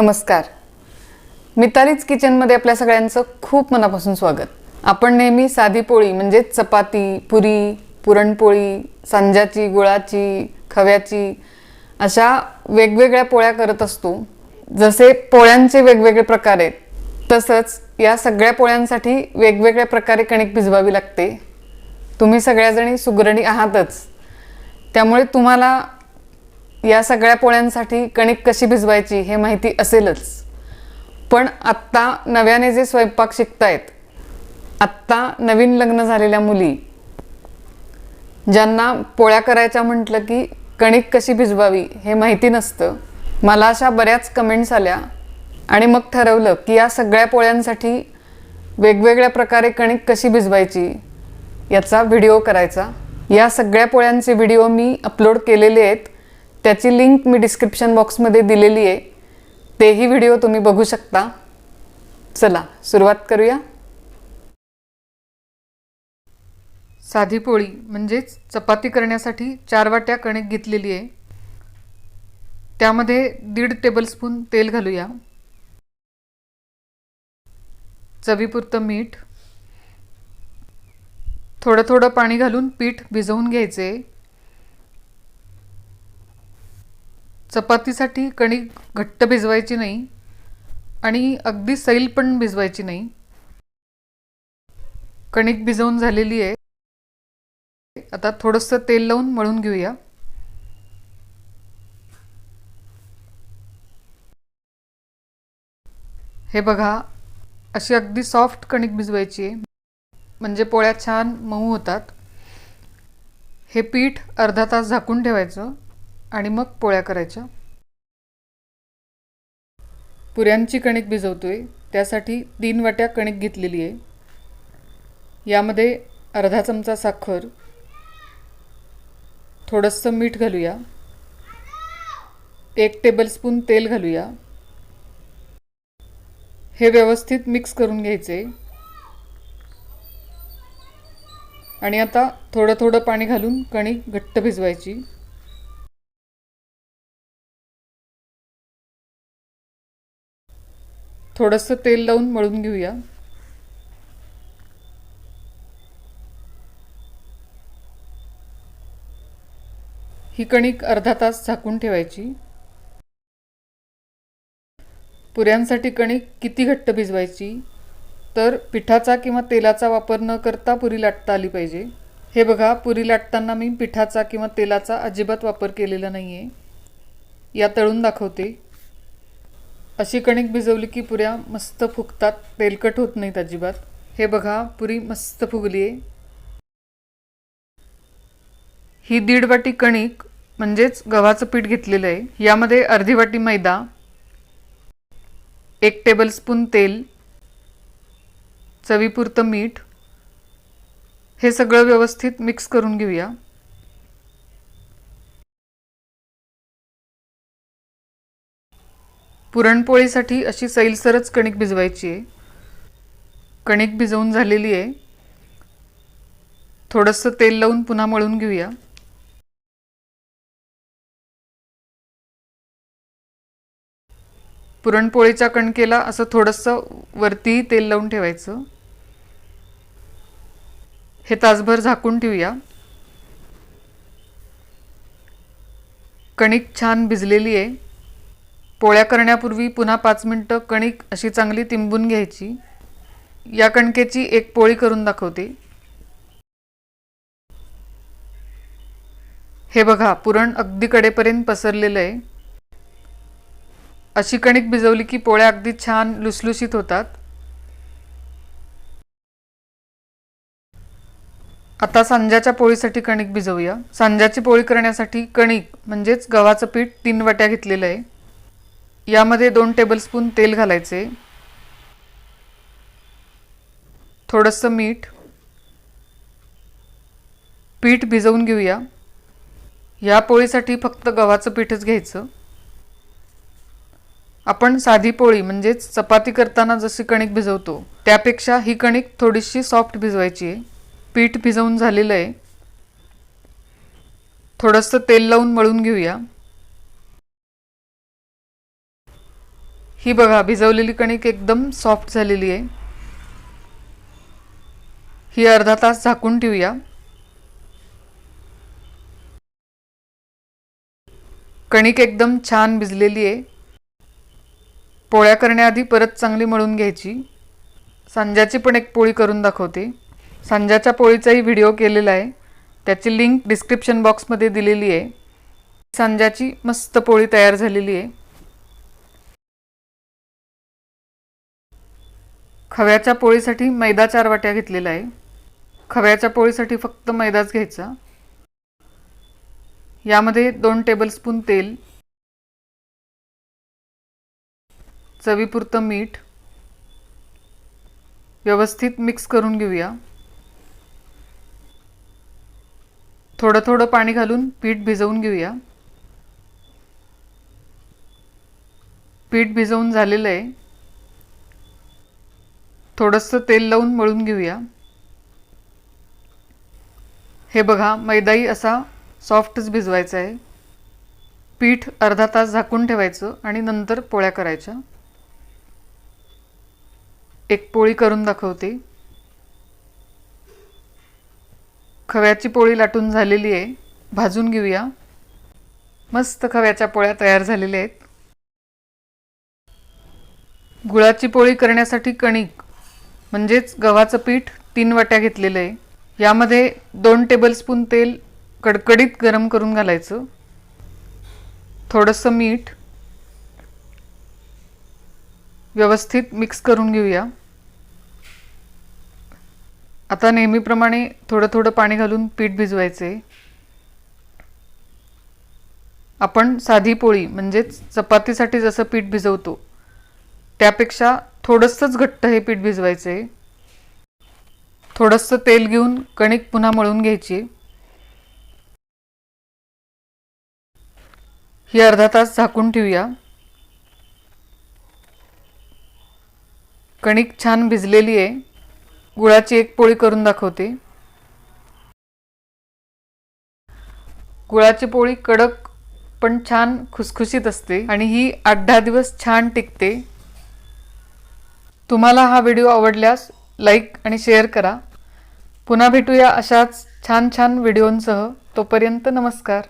नमस्कार. मितालीच किचनमध्ये आपल्या सगळ्यांचं खूप मनापासून स्वागत. आपण नेहमी साधी पोळी म्हणजे चपाती पुरी पुरणपोळी सांजाची गुळाची खव्याची अशा वेगवेगळ्या पोळ्या करत असतो. जसे पोळ्यांचे वेगवेगळे प्रकार आहेत तसंच या सगळ्या पोळ्यांसाठी वेगवेगळ्या प्रकारे कणिक भिजवावी लागते. तुम्ही सगळ्याजणी सुगरणी आहातच. त्यामुळे तुम्हाला या सगळ्या पोळ्यांसाठी कणिक कशी भिजवायची हे माहिती असेलच. पण आत्ता नव्याने जे स्वयंपाक शिकतायत आत्ता नवीन लग्न झालेल्या मुली ज्यांना पोळ्या करायच्या म्हटलं की कणिक कशी भिजवावी हे माहिती नसतं. मला अशा बऱ्याच कमेंट्स आल्या आणि मग ठरवलं की या सगळ्या पोळ्यांसाठी वेगवेगळ्या प्रकारे कणिक कशी भिजवायची याचा व्हिडिओ करायचा. या सगळ्या पोळ्यांचे व्हिडिओ मी अपलोड केलेले आहेत. त्याची लिंक मी डिस्क्रिप्शन बॉक्समध्ये दिलेली आहे. तेही व्हिडिओ तुम्ही बघू शकता. चला सुरुवात करूया. साधी पोळी म्हणजेच चपाती करण्यासाठी चार वाट्या कणिक घेतलेली आहे. त्यामध्ये दीड टेबलस्पून तेल घालूया. चवीपुरतं मीठ. थोडं थोडं पाणी घालून पीठ भिजवून घ्यायचे चपातीसाठी कणिक घट्ट भिजवायची नाही आणि अगदी सैल पण भिजवायची नाही. कणिक भिजवून झालेली आहे. आता थोडंसं तेल लावून मळून घेऊया. हे बघा अशी अगदी सॉफ्ट कणिक भिजवायची आहे. म्हणजे पोळ्या छान मऊ होतात. हे पीठ अर्धा तास झाकून ठेवायचं. आणि मग पोळ्या करायच्या. पुऱ्यांची कणिक भिजवतोय. त्यासाठी तीन वाट्या कणिक घेतलेली आहे. यामध्ये अर्धा चमचा साखर थोडंसं मीठ घालूया. एक टेबलस्पून तेल घालूया. हे व्यवस्थित मिक्स करून घ्यायचे. आणि आता थोडं थोडं पाणी घालून कणिक घट्ट भिजवायची. थोडंसं तेल लावून मळून घेऊया. ही कणिक अर्धा तास झाकून ठेवायची. पुऱ्यांसाठी कणिक किती घट्ट भिजवायची तर पिठाचा किंवा तेलाचा वापर न करता पुरी लाटता आली पाहिजे. हे बघा पुरी लाटताना मी पिठाचा किंवा तेलाचा अजिबात वापर केलेला नाही आहे या तळून दाखवते. अशी कणिक भिजवली की पुऱ्या मस्त फुगतात. तेलकट होत नाहीत अजिबात. हे बघा पुरी मस्त फुगली आहे ही दीड वाटी कणिक म्हणजेच गव्हाचं पीठ घेतलेलं आहे. यामध्ये अर्धी वाटी मैदा एक टेबलस्पून तेल चवीपुरतं मीठ. हे सगळं व्यवस्थित मिक्स करून घेऊया. पुरणपोळीसाठी अशी सैलसरच कणिक भिजवायची आहे. कणिक भिजवून झालेली आहे. थोडंसं तेल लावून पुन्हा मळून घेऊया. पुरणपोळीच्या कणकेला असं थोडंसं वरती तेल लावून ठेवायचं. हे तासभर झाकून ठेवूया. कणिक छान भिजलेली आहे. पोळ्या करण्यापूर्वी पुन्हा पाच मिनटं कणिक अशी चांगली तिंबून घ्यायची. या कणकेची एक पोळी करून दाखवते. हे बघा पुरण अगदी कडेपर्यंत पसरलेलं आहे. अशी कणिक भिजवली की पोळ्या अगदी छान लुसलुशीत होतात. आता सांज्याच्या पोळीसाठी कणिक भिजवूया. सांज्याची पोळी करण्यासाठी कणिक म्हणजेच गव्हाचं पीठ तीन वाट्या घेतलेलं आहे. यामध्ये दोन टेबलस्पून तेल घालायचे. थोडंसं मीठ. पीठ भिजवून घेऊया. या पोळीसाठी फक्त गव्हाचं पीठच घ्यायचं. आपण साधी पोळी म्हणजेच चपाती करताना जशी कणिक भिजवतो त्यापेक्षा ही कणिक थोडीशी सॉफ्ट भिजवायची आहे. पीठ भिजवून झालेलं आहे. थोडंसं तेल लावून मळून घेऊया. ही बघा भिजवलेली कणिक एकदम सॉफ्ट झालेली आहे. ही अर्धा तास झाकून ठेवूया. कणिक एकदम छान भिजलेली आहे. पोळ्या करण्याआधी परत चांगली मळून घ्यायची. सांज्याची पण एक पोळी करून दाखवते. सांज्याच्या पोळीचाही व्हिडिओ केलेला आहे. त्याची लिंक डिस्क्रिप्शन बॉक्समध्ये दिलेली आहे. सांज्याची मस्त पोळी तयार झालेली आहे. खव्याच्या पोळीसाठी मैदा चार वाट्या घेतलेला आहे. खव्याच्या पोळीसाठी फक्त मैदाच घ्यायचा. यामध्ये दोन टेबलस्पून तेल चवीपुरतं मीठ व्यवस्थित मिक्स करून घेऊया. थोडं थोडं पाणी घालून पीठ भिजवून घेऊया. पीठ भिजवून झालेलं आहे. थोडंसं तेल लावून मळून घेऊया. हे बघा मैदाई असा सॉफ्टच भिजवायचा आहे. पीठ अर्धा तास झाकून ठेवायचं आणि नंतर पोळ्या करायच्या. एक पोळी करून दाखवते. खव्याची पोळी लाटून झालेली आहे. भाजून घेऊया. मस्त खव्याच्या पोळ्या तयार झालेल्या आहेत. गुळाची पोळी करण्यासाठी कणिक म्हणजेच गव्हाचं पीठ तीन वाट्या घेतलेलं आहे. यामध्ये दोन टेबलस्पून तेल कडकडीत गरम करून घालायचं. थोडंसं मीठ व्यवस्थित मिक्स करून घेऊया. आता नेहमीप्रमाणे थोडं थोडं पाणी घालून पीठ भिजवायचे. आपण साधी पोळी म्हणजेच चपातीसाठी जसं पीठ भिजवतो त्यापेक्षा थोडंसंच घट्ट हे पीठ भिजवायचे. थोडंसं तेल घेऊन कणिक पुन्हा मळून घ्यायची. ही अर्धा तास झाकून ठेवूया. कणिक छान भिजलेली आहे. गुळाची एक पोळी करून दाखवते. गुळाची पोळी कडक पण छान खुसखुशीत असते आणि ही आठ दहा दिवस छान टिकते. तुम्हाला हा व्हिडिओ आवडल्यास लाईक आणि शेअर करा. पुन्हा भेटूया अशाच छान छान व्हिडिओंसह. तोपर्यंत नमस्कार.